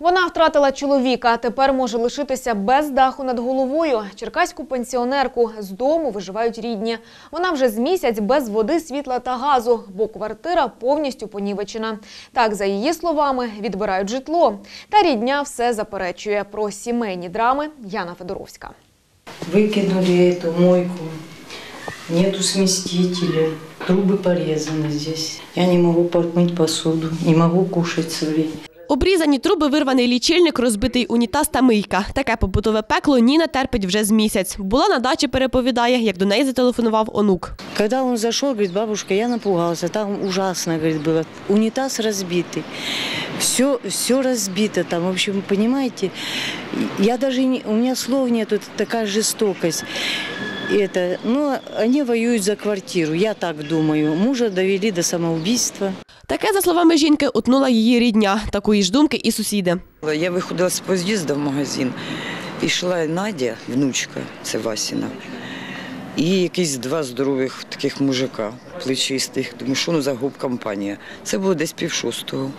Вона втратила чоловіка, а тепер може лишитися без даху над головою. Черкаську пенсіонерку з дому виживають рідні. Вона вже з місяць без води, світла та газу, бо квартира повністю понівечена. Так, за її словами, відбирають житло. Та рідня все заперечує. Про сімейні драми Яна Федоровська. Выкинули эту мойку, нету сместителя, трубы порезаны здесь. Я не могу помыть посуду, не могу кушать свои. Обрізані труби, вирваний лічильник, розбитий унітаз та мийка. Таке побутове пекло Ніна терпить вже з місяць. Була на дачі, переповідає, як до неї зателефонував онук. Когда он зашел, говорит, бабушка, я напугался, там ужасно, говорит, было. Унитаз разбитый, все, все разбито там, в общем, понимаете, я даже, не, у меня слов нету, это такая жестокость. Это, но они воюют за квартиру, я так думаю. Мужа довели до самоубийства. Таке, за словами жінки, утнула її рідня. Такої ж думки і сусіди. Я виходила з під'їзду в магазин. І йшла Надя, внучка, це Васіна. І якісь два здорових таких мужика, плечистих. Думаю, що ну за гоп-компанія. Це було десь пів шостого.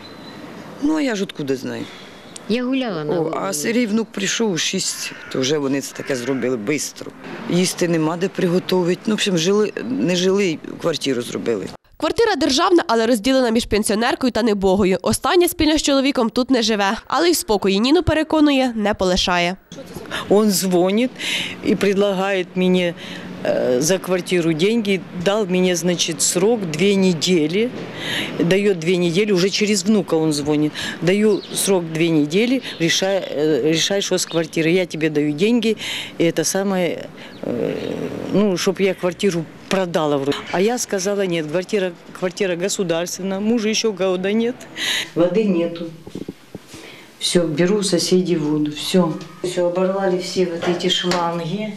Ну, а я ж откуда знаю. Я гуляла на О, а Сергій внук прийшов у шість, то вже вони це таке зробили швидко. Їсти нема де приготувати. Ну, в общем, жили, не жили, квартиру зробили. Квартира державна, але розділена між пенсіонеркою та небогою. Остання спільно з чоловіком тут не живе, але й в спокої Ніну переконує, не полишає. Он дзвонить і пропонує э, за квартиру деньги. Дал мне, значит, срок две недели. Дает две недели, уже через внука он звонит. Даю срок две недели, решай, э, решай, что с квартирой. Я тебе даю деньги, и это самое, э, ну, чтобы я квартиру продала вроде. А я сказала, нет, квартира, квартира государственная, мужа еще года нет. Воды нету. Все, беру у соседей воду, все. Все, оборвали все вот эти шланги.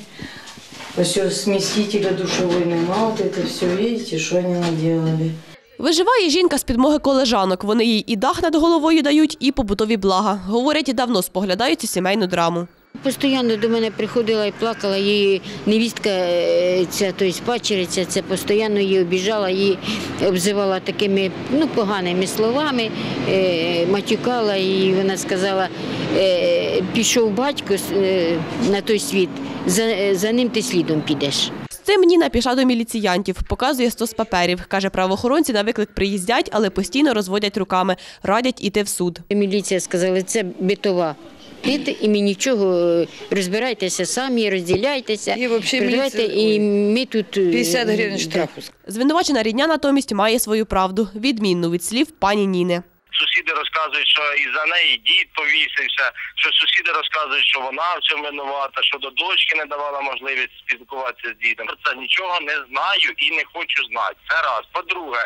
Все, смесителя душевой нема, вот это все, видите, что они наделали. Виживає жінка з підмоги колежанок. Вони їй і дах над головою дають, і побутові блага. Говорять, давно споглядають цю сімейну драму. Постійно до мене приходила і плакала, її невістка, е, ця, тобто пачериця, це постійно її обіжала, її обзивала такими ну, поганими словами, е, матюкала, і вона сказала, е, пішов батько на той світ, за, за ним ти слідом підеш. Цим Ніна пішла до міліціянтів, показує стос паперів. Каже, правоохоронці на виклик приїздять, але постійно розводять руками, радять іти в суд. Міліція сказала, це битова. Знаєте, І ми нічого е, розбирайтеся самі, розділяйтеся, І міліція- і ми тут е, 50 гривень штрафу. Звинувачена рідня натомість має свою правду, відмінну від слів пані Ніни. Сусіди розказують, що і за неї дід повісився, що сусіди розказують, що вона в цьому винувата, що до дочки не давала можливість спілкуватися з дідом. Про це нічого не знаю і не хочу знати. Це раз. По-друге,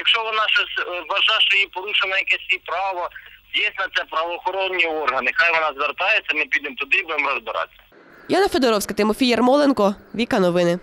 якщо вона щось е, вважає, що їй порушено якесь її право, дійсно це правоохоронні органи. Хай вона звертається, ми підемо туди і будемо розбиратися. Яна Федоровська, Тимофій Ярмоленко, Віка Новини.